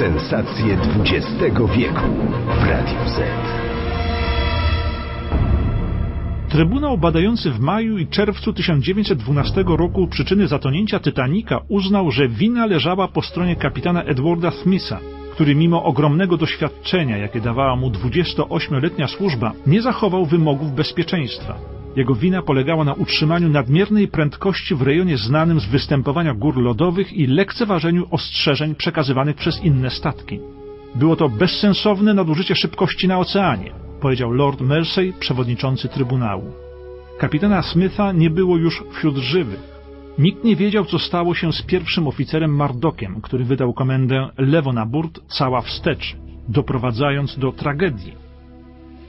Sensacje XX wieku w Radiu Z. Trybunał badający w maju i czerwcu 1912 roku przyczyny zatonięcia Titanica uznał, że wina leżała po stronie kapitana Edwarda Smitha, który mimo ogromnego doświadczenia, jakie dawała mu 28-letnia służba, nie zachował wymogów bezpieczeństwa. Jego wina polegała na utrzymaniu nadmiernej prędkości w rejonie znanym z występowania gór lodowych i lekceważeniu ostrzeżeń przekazywanych przez inne statki. Było to bezsensowne nadużycie szybkości na oceanie, powiedział Lord Mersey, przewodniczący Trybunału. Kapitana Smitha nie było już wśród żywych. Nikt nie wiedział, co stało się z pierwszym oficerem Mardokiem, który wydał komendę lewo na burt, cała wstecz, doprowadzając do tragedii.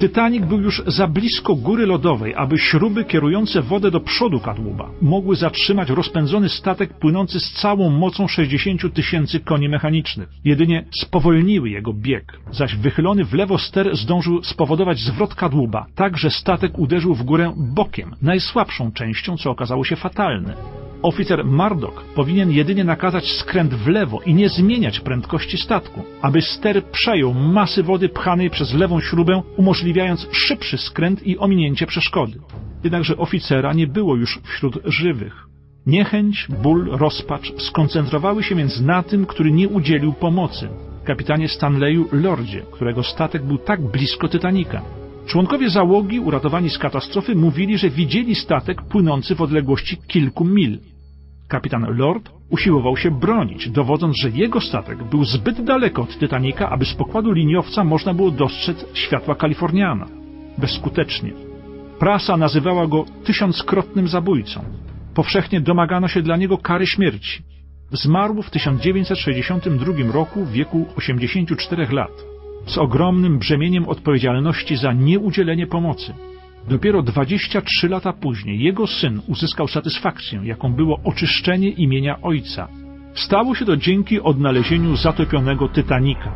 Titanic był już za blisko góry lodowej, aby śruby kierujące wodę do przodu kadłuba mogły zatrzymać rozpędzony statek płynący z całą mocą 60 tysięcy koni mechanicznych. Jedynie spowolniły jego bieg, zaś wychylony w lewo ster zdążył spowodować zwrot kadłuba, tak że statek uderzył w górę bokiem, najsłabszą częścią, co okazało się fatalne. Oficer Mardok powinien jedynie nakazać skręt w lewo i nie zmieniać prędkości statku, aby ster przejął masy wody pchanej przez lewą śrubę, umożliwiając szybszy skręt i ominięcie przeszkody. Jednakże oficera nie było już wśród żywych. Niechęć, ból, rozpacz skoncentrowały się więc na tym, który nie udzielił pomocy, kapitanie Stanleyu Lordzie, którego statek był tak blisko Titanika. Członkowie załogi, uratowani z katastrofy, mówili, że widzieli statek płynący w odległości kilku mil. Kapitan Lord usiłował się bronić, dowodząc, że jego statek był zbyt daleko od Titanika, aby z pokładu liniowca można było dostrzec światła Kaliforniana. Bezskutecznie. Prasa nazywała go tysiąckrotnym zabójcą. Powszechnie domagano się dla niego kary śmierci. Zmarł w 1962 roku w wieku 84 lat, z ogromnym brzemieniem odpowiedzialności za nieudzielenie pomocy. Dopiero 23 lata później jego syn uzyskał satysfakcję, jaką było oczyszczenie imienia ojca. Stało się to dzięki odnalezieniu zatopionego Titanika.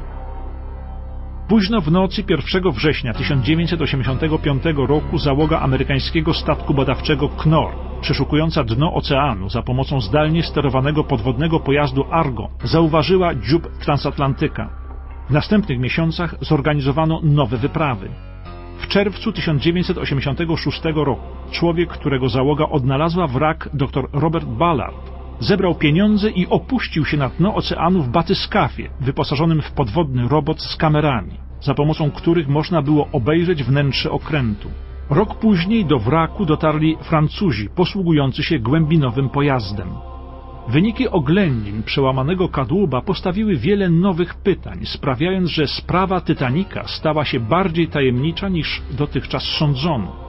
Późno w nocy 1 września 1985 roku załoga amerykańskiego statku badawczego Knorr, przeszukująca dno oceanu za pomocą zdalnie sterowanego podwodnego pojazdu Argo, zauważyła dziób transatlantyka. W następnych miesiącach zorganizowano nowe wyprawy. W czerwcu 1986 roku człowiek, którego załoga odnalazła wrak dr Robert Ballard, zebrał pieniądze i opuścił się na dno oceanu w batyskafie, wyposażonym w podwodny robot z kamerami, za pomocą których można było obejrzeć wnętrze okrętu. Rok później do wraku dotarli Francuzi posługujący się głębinowym pojazdem. Wyniki oględzin przełamanego kadłuba postawiły wiele nowych pytań, sprawiając, że sprawa Titanika stała się bardziej tajemnicza niż dotychczas sądzono.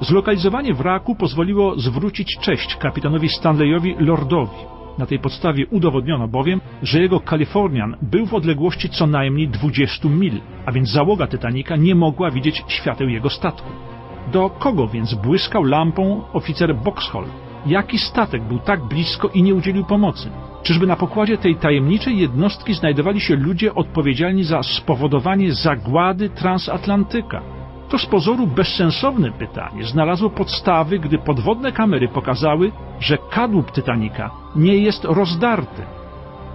Zlokalizowanie wraku pozwoliło zwrócić cześć kapitanowi Stanleyowi Lordowi. Na tej podstawie udowodniono bowiem, że jego Kalifornian był w odległości co najmniej 20 mil, a więc załoga Titanika nie mogła widzieć świateł jego statku. Do kogo więc błyskał lampą oficer Boxhall? Jaki statek był tak blisko i nie udzielił pomocy? Czyżby na pokładzie tej tajemniczej jednostki znajdowali się ludzie odpowiedzialni za spowodowanie zagłady transatlantyka? To z pozoru bezsensowne pytanie znalazło podstawy, gdy podwodne kamery pokazały, że kadłub Titanika nie jest rozdarty.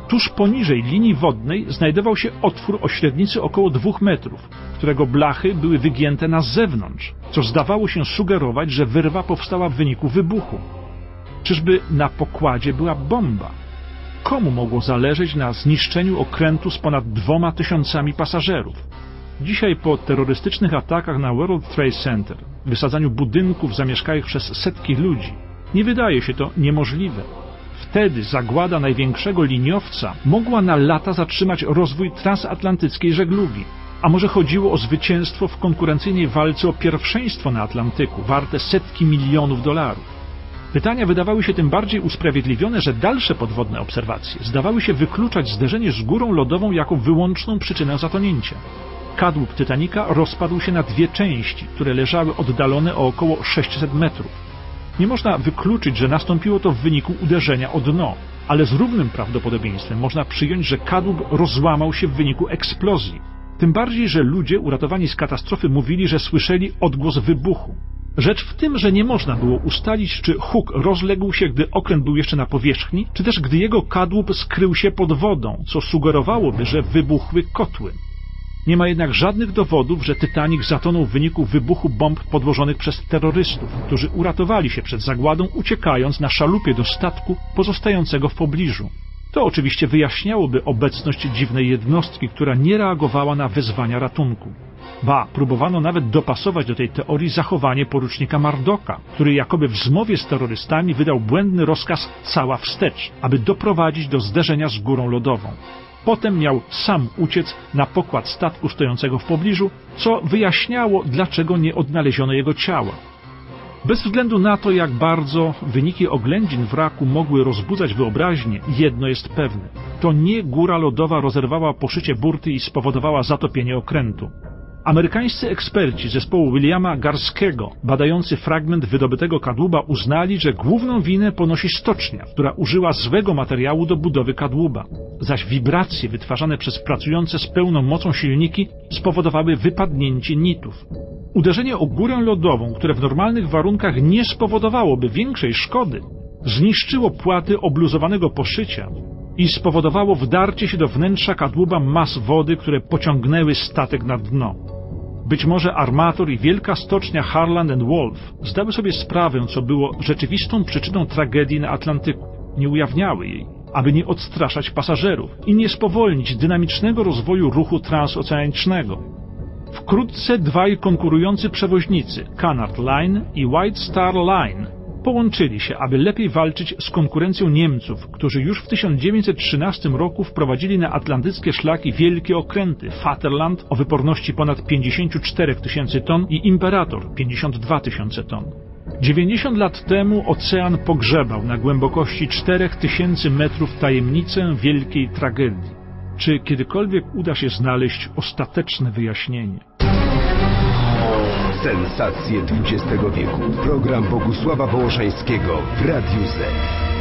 Tuż poniżej linii wodnej znajdował się otwór o średnicy około dwóch metrów, którego blachy były wygięte na zewnątrz, co zdawało się sugerować, że wyrwa powstała w wyniku wybuchu. Czyżby na pokładzie była bomba? Komu mogło zależeć na zniszczeniu okrętu z ponad dwoma tysiącami pasażerów? Dzisiaj po terrorystycznych atakach na World Trade Center, wysadzaniu budynków zamieszkałych przez setki ludzi, nie wydaje się to niemożliwe. Wtedy zagłada największego liniowca mogła na lata zatrzymać rozwój transatlantyckiej żeglugi. A może chodziło o zwycięstwo w konkurencyjnej walce o pierwszeństwo na Atlantyku, warte setki milionów dolarów? Pytania wydawały się tym bardziej usprawiedliwione, że dalsze podwodne obserwacje zdawały się wykluczać zderzenie z górą lodową jako wyłączną przyczynę zatonięcia. Kadłub Titanika rozpadł się na dwie części, które leżały oddalone o około 600 metrów. Nie można wykluczyć, że nastąpiło to w wyniku uderzenia o dno, ale z równym prawdopodobieństwem można przyjąć, że kadłub rozłamał się w wyniku eksplozji. Tym bardziej, że ludzie uratowani z katastrofy mówili, że słyszeli odgłos wybuchu. Rzecz w tym, że nie można było ustalić, czy huk rozległ się, gdy okręt był jeszcze na powierzchni, czy też gdy jego kadłub skrył się pod wodą, co sugerowałoby, że wybuchły kotły. Nie ma jednak żadnych dowodów, że Titanic zatonął w wyniku wybuchu bomb podłożonych przez terrorystów, którzy uratowali się przed zagładą, uciekając na szalupie do statku pozostającego w pobliżu. To oczywiście wyjaśniałoby obecność dziwnej jednostki, która nie reagowała na wezwania ratunku. Ba, próbowano nawet dopasować do tej teorii zachowanie porucznika Mardoka, który jakoby w zmowie z terrorystami wydał błędny rozkaz cała wstecz, aby doprowadzić do zderzenia z górą lodową. Potem miał sam uciec na pokład statku stojącego w pobliżu, co wyjaśniało, dlaczego nie odnaleziono jego ciała. Bez względu na to, jak bardzo wyniki oględzin wraku mogły rozbudzać wyobraźnię, jedno jest pewne. To nie góra lodowa rozerwała poszycie burty i spowodowała zatopienie okrętu. Amerykańscy eksperci zespołu Williama Garskiego, badający fragment wydobytego kadłuba, uznali, że główną winę ponosi stocznia, która użyła złego materiału do budowy kadłuba, zaś wibracje wytwarzane przez pracujące z pełną mocą silniki spowodowały wypadnięcie nitów. Uderzenie o górę lodową, które w normalnych warunkach nie spowodowałoby większej szkody, zniszczyło płaty obluzowanego poszycia i spowodowało wdarcie się do wnętrza kadłuba mas wody, które pociągnęły statek na dno. Być może armator i wielka stocznia Harland and Wolff zdały sobie sprawę, co było rzeczywistą przyczyną tragedii na Atlantyku. Nie ujawniały jej, aby nie odstraszać pasażerów i nie spowolnić dynamicznego rozwoju ruchu transoceanicznego. Wkrótce dwaj konkurujący przewoźnicy, Cunard Line i White Star Line, połączyli się, aby lepiej walczyć z konkurencją Niemców, którzy już w 1913 roku wprowadzili na atlantyckie szlaki wielkie okręty Vaterland o wyporności ponad 54 tysięcy ton i Imperator 52 tysiące ton. 90 lat temu ocean pogrzebał na głębokości 4000 metrów tajemnicę wielkiej tragedii. Czy kiedykolwiek uda się znaleźć ostateczne wyjaśnienie? Sensacje XX wieku. Program Bogusława Wołoszańskiego w Radiu Z.